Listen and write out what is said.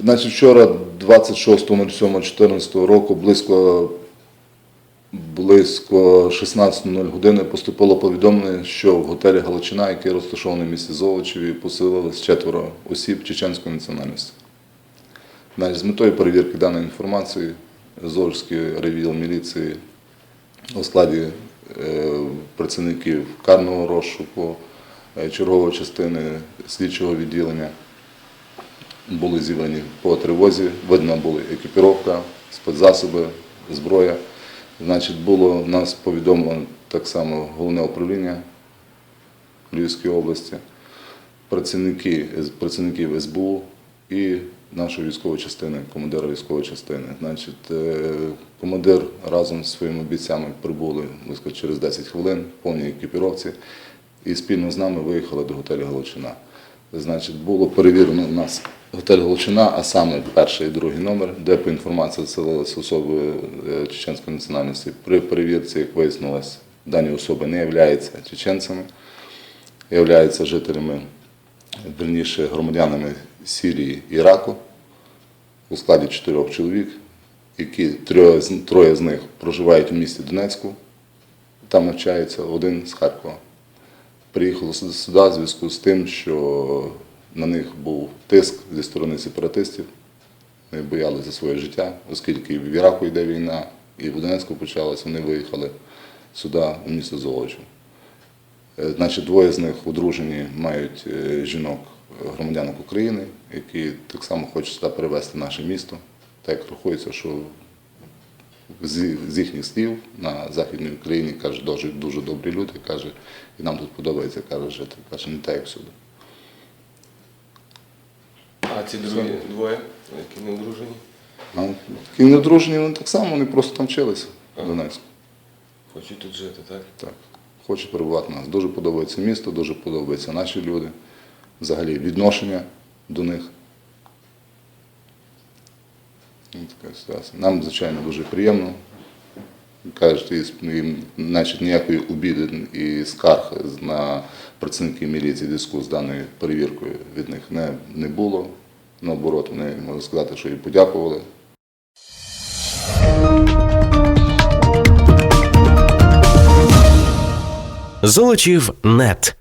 Значить, вчора, 26.07.14 року, близько, близько 16.00 години поступило повідомлення, що в готелі Галичина, який розташований в місті Золочеві, поселилось четверо осіб чеченської національності. Значить, з метою перевірки даної інформації Золочський ревіл міліції у складі е, працівників карного розшуку, е, чергової частини слідчого відділення були зібрані по тривозі, видно була екіпіровка, спецзасоби, зброя. Значить, було нас повідомлено так само головне управління Львівської області, працівники, працівників СБУ і нашої військової частини, командира військової частини. Значить, е, командир разом з своїми бійцями прибули близько через 10 хвилин в повній екіпіровці і спільно з нами виїхали до готелю Галичина. Значить, було перевірено у нас готель Галичина, а саме перший і другий номер, де по інформації заселилися особи е, чеченської національності. При перевірці, як вияснилось, дані особи не являються чеченцями, являються жителями, верніше громадянами Сирії і Іраку у складі чотирьох чоловік, які троє, троє з них проживають у місті Донецьку, там навчається один з Харкова. Приїхали сюди в зв'язку з тим, що на них був тиск зі сторони сепаратистів. Вони боялися за своє життя, оскільки в Іраку йде війна, і в Донецьку почалася, вони виїхали сюди, у місто Золочів. Е, Значить, двоє з них одружені, мають е, жінок, громадянок України, які так само хочуть сюди перевезти наше місто. Так рахується, що з, їхніх слів на Західній Україні каже, дуже, дуже добрі люди, каже, і нам тут подобається каже, жити. Каже, не так як всюди. А ці другі двоє, які не одружені, А які не одружені, вони так само, вони просто там вчилися в Донецьку. хочуть тут жити, так? Так. Хочуть перебувати у нас. Дуже подобається місто, дуже подобаються наші люди, взагалі відношення до них. Ну, така ситуація. Нам, звичайно, дуже приємно. Кажуть, і, значить, ніякої обіди і скарг на працівників міліції в зв'язку з даною перевіркою від них не, не було. Наоборот, вони можна сказати, що і подякували. Золочів нет.